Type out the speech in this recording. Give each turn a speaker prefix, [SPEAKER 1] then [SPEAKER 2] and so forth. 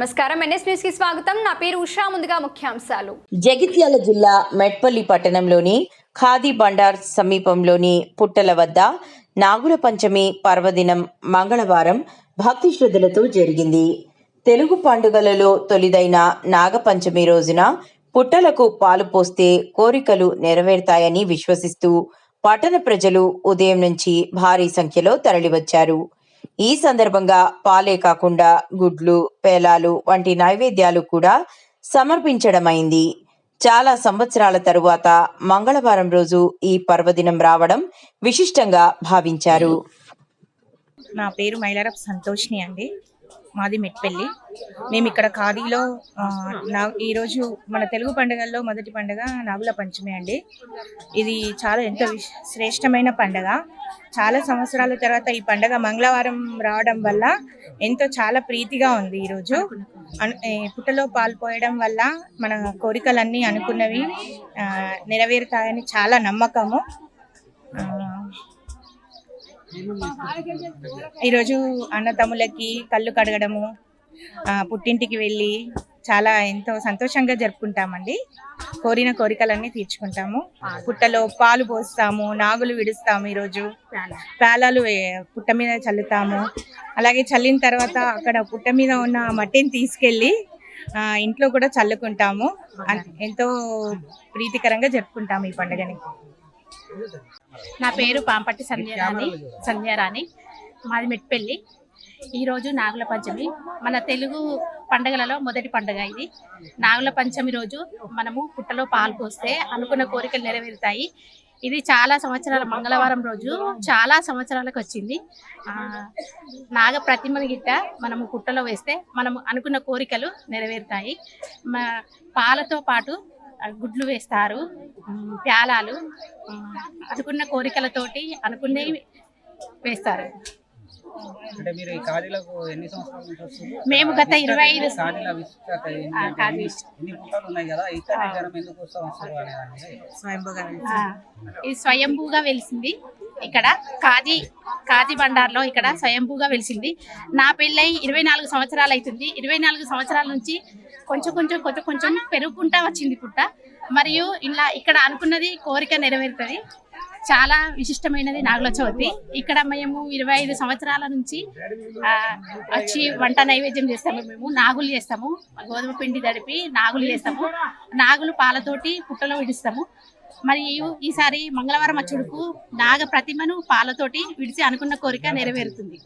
[SPEAKER 1] నమస్కారం. ఎన్ఎస్ న్యూస్కి స్వాగతం. నా పేరు ఉషా. ముందుగా ముఖ్యాంశాలు.
[SPEAKER 2] జగిత్యాల జిల్లా మెట్పల్లి పట్టణంలోని ఖాదీ బండార్ సమీపంలోని పుట్టల వద్ద నాగుల పంచమి పర్వదినం మంగళవారం భక్తి శ్రద్ధలతో జరిగింది. తెలుగు పండుగలలో తొలిదైన నాగపంచమి రోజున పుట్టలకు పాలు పోస్తే కోరికలు నెరవేరుతాయని విశ్వసిస్తూ పట్టణ ప్రజలు ఉదయం నుంచి భారీ సంఖ్యలో తరలివచ్చారు. ఈ సందర్భంగా పాలే కాకుండా గుడ్లు పేలాలు వంటి నైవేద్యాలు కూడా సమర్పించడమైంది. చాలా సంవత్సరాల తరువాత మంగళవారం రోజు ఈ పర్వదినం రావడం విశిష్టంగా భావించారు.
[SPEAKER 3] నా పేరు మైలారప్ సంతోష్ని అండి. మాది మెట్పల్లి. మేము ఇక్కడ ఖాదీలో ఆ, నా ఈరోజు మన తెలుగు పండుగల్లో మొదటి పండుగ నాగుల పంచమి అండి. ఇది చాలా ఎంతో శ్రేష్టమైన పండుగ. చాలా సంవత్సరాల తర్వాత ఈ పండుగ మంగళవారం రావడం వల్ల ఎంతో చాలా ప్రీతిగా ఉంది ఈరోజు పుట్టలో పాల్పోయడం వల్ల మన కోరికలన్నీ అనుకున్నవి ఆ, నెరవేరుతాయని చాలా నమ్మకము. ఈరోజు అన్నతమ్ములకి కళ్ళు కడగడము ఆ, పుట్టింటికి వెళ్ళి చాలా ఎంతో సంతోషంగా జరుపుకుంటామండి. కోరిన కోరికలన్నీ తీర్చుకుంటాము. పుట్టలో పాలు పోస్తాము నాగులు విడుస్తాము ఈరోజు. పేలాలు పుట్ట మీద చల్లుతాము. అలాగే చల్లిన తర్వాత అక్కడ పుట్ట మీద ఉన్న మట్టిని తీసుకెళ్ళి ఆ, ఇంట్లో కూడా చల్లుకుంటాము. ఎంతో ప్రీతికరంగా జరుపుకుంటాము ఈ పండుగని.
[SPEAKER 4] నా పేరు పాంపట్టి సంధ్యారాణి సంధ్యారాణి మాది మెట్పల్లి. ఈరోజు నాగుల పంచమి. మన తెలుగు పండగలలో మొదటి పండుగ ఇది. నాగుల పంచమి రోజు మనము పుట్టలో పాలు పోస్తే అనుకున్న కోరికలు నెరవేరుతాయి. ఇది చాలా సంవత్సరాల మంగళవారం రోజు చాలా సంవత్సరాలకు వచ్చింది. ఆ, నాగ ప్రతిమని గిట్ట మనము పుట్టలో వేస్తే మనము అనుకున్న కోరికలు నెరవేరుతాయి. మా పాలతో పాటు గుడ్లు వేస్తారు ప్యాలాలు అనుకున్న కోరికలతోటి అనుకున్నవి వేస్తారు. మేము గత ఇరవై ఐదు ఇది స్వయంభూగా వెలిసింది. ఇక్కడ కాజీ కాజీ బండార్లో ఇక్కడ స్వయంభూగా వెలిసింది. నా పెళ్ళై ఇరవై నాలుగు సంవత్సరాలు అవుతుంది. ఇరవై నాలుగు సంవత్సరాల నుంచి కొంచెం కొంచెం కొంచెం కొంచెం పెరుగుకుంటా వచ్చింది పుట్ట. మరియు ఇలా ఇక్కడ అనుకున్నది కోరిక నెరవేరుతుంది. చాలా విశిష్టమైనది నాగుల చవితి ఇక్కడ మేము ఇరవై ఐదు సంవత్సరాల నుంచి వచ్చి వంట నైవేద్యం చేస్తాము మేము. నాగులు చేస్తాము. గోధుమ పిండి తడిపి నాగులు చేస్తాము. నాగులు పాలతోటి పుట్టలో విడుస్తాము. మరియు ఈసారి మంగళవారం అచ్చుడుకు నాగ ప్రతిమను పాలతోటి విడిచి అనుకున్న కోరిక నెరవేరుతుంది.